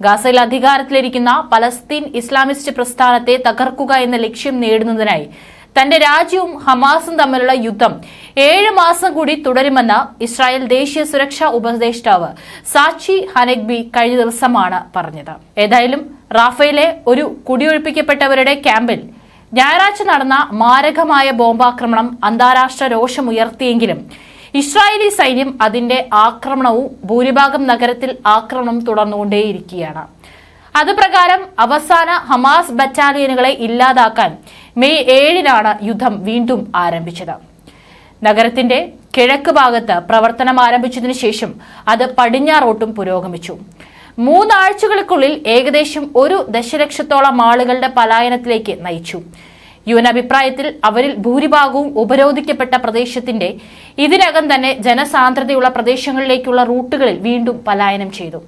ഗാസയിൽ അധികാരത്തിലിരിക്കുന്ന Palestine Islamist പ്രസ്ഥാനത്തെ തകർക്കുക എന്ന ലക്ഷ്യം നേടുന്നതിനായി തന്റെ രാജ്യവും ഹമാസും തമ്മിലുള്ള യുദ്ധം ഏഴ് മാസം കൂടി തുടരുമെന്ന് ഇസ്രായേൽ ദേശീയ സുരക്ഷാ ഉപദേഷ്ടാവ് സാക്ഷി ഹനഗ്ബി കഴിഞ്ഞ ദിവസമാണ് പറഞ്ഞത്. ഏതായാലും റാഫേലെ ഒരു കുടിയൊഴിപ്പിക്കപ്പെട്ടവരുടെ ക്യാമ്പിൽ ഞായറാഴ്ച നടന്ന മാരകമായ ബോംബാക്രമണം അന്താരാഷ്ട്ര രോഷമുയർത്തിയെങ്കിലും ഇസ്രായേലി സൈന്യം അതിന്റെ ആക്രമണവും ഭൂരിഭാഗം നഗരത്തിൽ ആക്രമണം തുടർന്നുകൊണ്ടേയിരിക്കുകയാണ്. അതുപ്രകാരം അവസാന ഹമാസ് ബറ്റാലിയനുകളെ ഇല്ലാതാക്കാൻ മെയ് ഏഴിനാണ് യുദ്ധം വീണ്ടും ആരംഭിച്ചത്. നഗരത്തിന്റെ കിഴക്ക് ഭാഗത്ത് പ്രവർത്തനം ആരംഭിച്ചതിനു ശേഷം അത് പടിഞ്ഞാറോട്ടും പുരോഗമിച്ചു. മൂന്നാഴ്ചകൾക്കുള്ളിൽ ഏകദേശം ഒരു ദശലക്ഷത്തോളം ആളുകളുടെ പലായനത്തിലേക്ക് നയിച്ചു. യു അഭിപ്രായത്തിൽ അവരിൽ ഭൂരിഭാഗവും ഉപരോധിക്കപ്പെട്ട പ്രദേശത്തിന്റെ ഇതിനകം തന്നെ ജനസാന്ദ്രതയുള്ള പ്രദേശങ്ങളിലേക്കുള്ള റൂട്ടുകളിൽ വീണ്ടും പലായനം ചെയ്തു.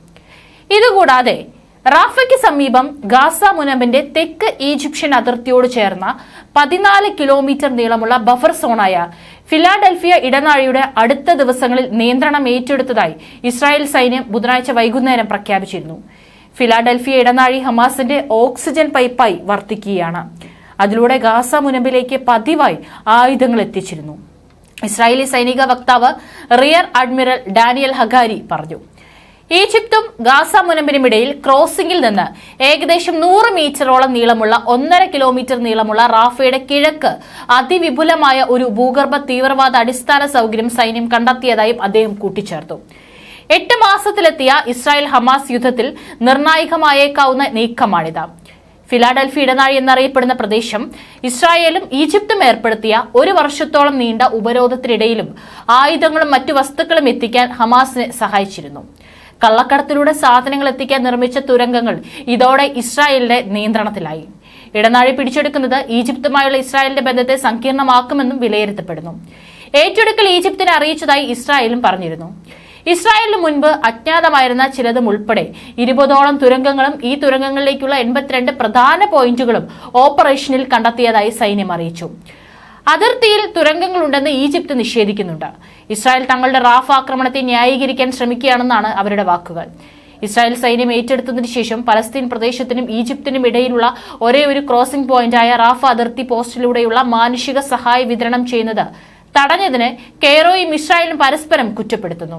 ഇതുകൂടാതെ റാഫയ്ക്ക് സമീപം ഗാസ മുനമ്പിന്റെ തെക്ക് ഈജിപ്ഷ്യൻ അതിർത്തിയോട് ചേർന്ന പതിനാല് കിലോമീറ്റർ നീളമുള്ള ബഫർ സോണായ ഫിലാഡൽഫിയ ഇടനാഴിയുടെ അടുത്ത ദിവസങ്ങളിൽ നിയന്ത്രണം ഏറ്റെടുത്തതായി ഇസ്രായേൽ സൈന്യം ബുധനാഴ്ച വൈകുന്നേരം പ്രഖ്യാപിച്ചിരുന്നു. ഫിലാഡൽഫിയ ഇടനാഴി ഹമാസിന്റെ ഓക്സിജൻ പൈപ്പായി വർത്തിക്കുകയാണ്. അതിലൂടെ ഗാസ മുനമ്പിലേക്ക് പതിവായി ആയുധങ്ങൾ എത്തിച്ചിരുന്നു. ഇസ്രായേലി സൈനിക വക്താവ് റിയർ അഡ്മിറൽ ഡാനിയൽ ഹഗാരി പറഞ്ഞു. ഈജിപ്തും ഗാസ മുനമ്പിനുമിടയിൽ ക്രോസിംഗിൽ നിന്ന് ഏകദേശം നൂറ് മീറ്ററോളം നീളമുള്ള ഒന്നര കിലോമീറ്റർ നീളമുള്ള റാഫയുടെ കിഴക്ക് അതിവിപുലമായ ഒരു ഭൂഗർഭ തീവ്രവാദ അടിസ്ഥാന സൗകര്യം സൈന്യം കണ്ടെത്തിയതായും അദ്ദേഹം കൂട്ടിച്ചേർത്തു. എട്ട് മാസത്തിലെത്തിയ ഇസ്രായേൽ ഹമാസ് യുദ്ധത്തിൽ നിർണായകമായേക്കാവുന്ന നീക്കമാണിത്. ഫിലാഡൽഫി ഇടനാഴി എന്നറിയപ്പെടുന്ന പ്രദേശം ഇസ്രായേലും ഈജിപ്തും ഏർപ്പെടുത്തിയ ഒരു വർഷത്തോളം നീണ്ട ഉപരോധത്തിനിടയിലും ആയുധങ്ങളും മറ്റു വസ്തുക്കളും എത്തിക്കാൻ ഹമാസിനെ സഹായിച്ചിരുന്നു. കള്ളക്കടത്തിലൂടെ സാധനങ്ങൾ എത്തിക്കാൻ നിർമ്മിച്ച തുരങ്കങ്ങൾ ഇതോടെ ഇസ്രായേലിന്റെ നിയന്ത്രണത്തിലായി. ഇടനാഴി പിടിച്ചെടുക്കുന്നത് ഈജിപ്തുമായുള്ള ഇസ്രായേലിന്റെ ബന്ധത്തെ സങ്കീർണമാക്കുമെന്നും വിലയിരുത്തപ്പെടുന്നു. ഏറ്റെടുക്കൽ ഈജിപ്തിനെ അറിയിച്ചതായി ഇസ്രായേലും പറഞ്ഞിരുന്നു. ഇസ്രായേലിന് മുൻപ് അജ്ഞാതമായിരുന്ന ചിലതും ഉൾപ്പെടെ ഇരുപതോളം തുരങ്കങ്ങളും ഈ തുരങ്കങ്ങളിലേക്കുള്ള എൺപത്തിരണ്ട് പ്രധാന പോയിന്റുകളും ഓപ്പറേഷനിൽ കണ്ടെത്തിയതായി സൈന്യം അറിയിച്ചു. അതിർത്തിയിൽ തുരങ്കങ്ങളുണ്ടെന്ന് ഈജിപ്ത് നിഷേധിക്കുന്നുണ്ട്. ഇസ്രായേൽ തങ്ങളുടെ റാഫ് ആക്രമണത്തെ ന്യായീകരിക്കാൻ ശ്രമിക്കുകയാണെന്നാണ് അവരുടെ വാക്കുകൾ. ഇസ്രായേൽ സൈന്യം ഏറ്റെടുത്തതിന് ശേഷം പലസ്തീൻ പ്രദേശത്തിനും ഈജിപ്തിനും ഇടയിലുള്ള ഒരേ ഒരു ക്രോസിംഗ് പോയിന്റായ റാഫ് അതിർത്തി പോസ്റ്റിലൂടെയുള്ള മാനുഷിക സഹായ വിതരണം ചെയ്യുന്നത് തടഞ്ഞതിന് കെയറോയും ഇസ്രായേലും പരസ്പരം കുറ്റപ്പെടുത്തുന്നു.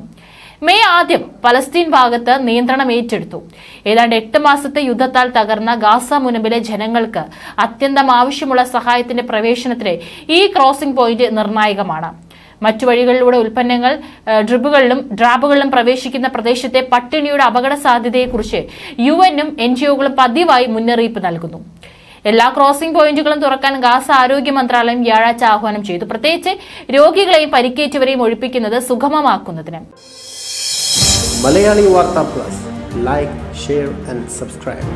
മെയ് ആദ്യം പലസ്തീൻ ഭാഗത്ത് നിയന്ത്രണം ഏറ്റെടുത്തു. ഏതാണ്ട് എട്ട് മാസത്തെ യുദ്ധത്താൽ തകർന്ന ഗാസ മുനമ്പിലെ ജനങ്ങൾക്ക് അത്യന്തം ആവശ്യമുള്ള സഹായത്തിന്റെ പ്രവേശനത്തിന് ഈ ക്രോസിംഗ് പോയിന്റ് നിർണായകമാണ്. മറ്റു വഴികളിലൂടെ ഉൽപ്പന്നങ്ങൾ ഡ്രിബുകളിലും ഡ്രാബുകളിലും പ്രവേശിക്കുന്ന പ്രദേശത്തെ പട്ടിണിയുടെ അപകട സാധ്യതയെക്കുറിച്ച് യു എന്നും എൻ ജി ഒകളും പതിവായി മുന്നറിയിപ്പ് നൽകുന്നു. എല്ലാ ക്രോസിംഗ് പോയിന്റുകളും തുറക്കാൻ ഗാസ് ആരോഗ്യ മന്ത്രാലയം വ്യാഴാഴ്ച ആഹ്വാനം ചെയ്തു. പ്രത്യേകിച്ച് രോഗികളെയും പരിക്കേറ്റവരെയും ഒഴിപ്പിക്കുന്നത് സുഗമമാക്കുന്നതിന്. Malayali Vartha plus. Like share and subscribe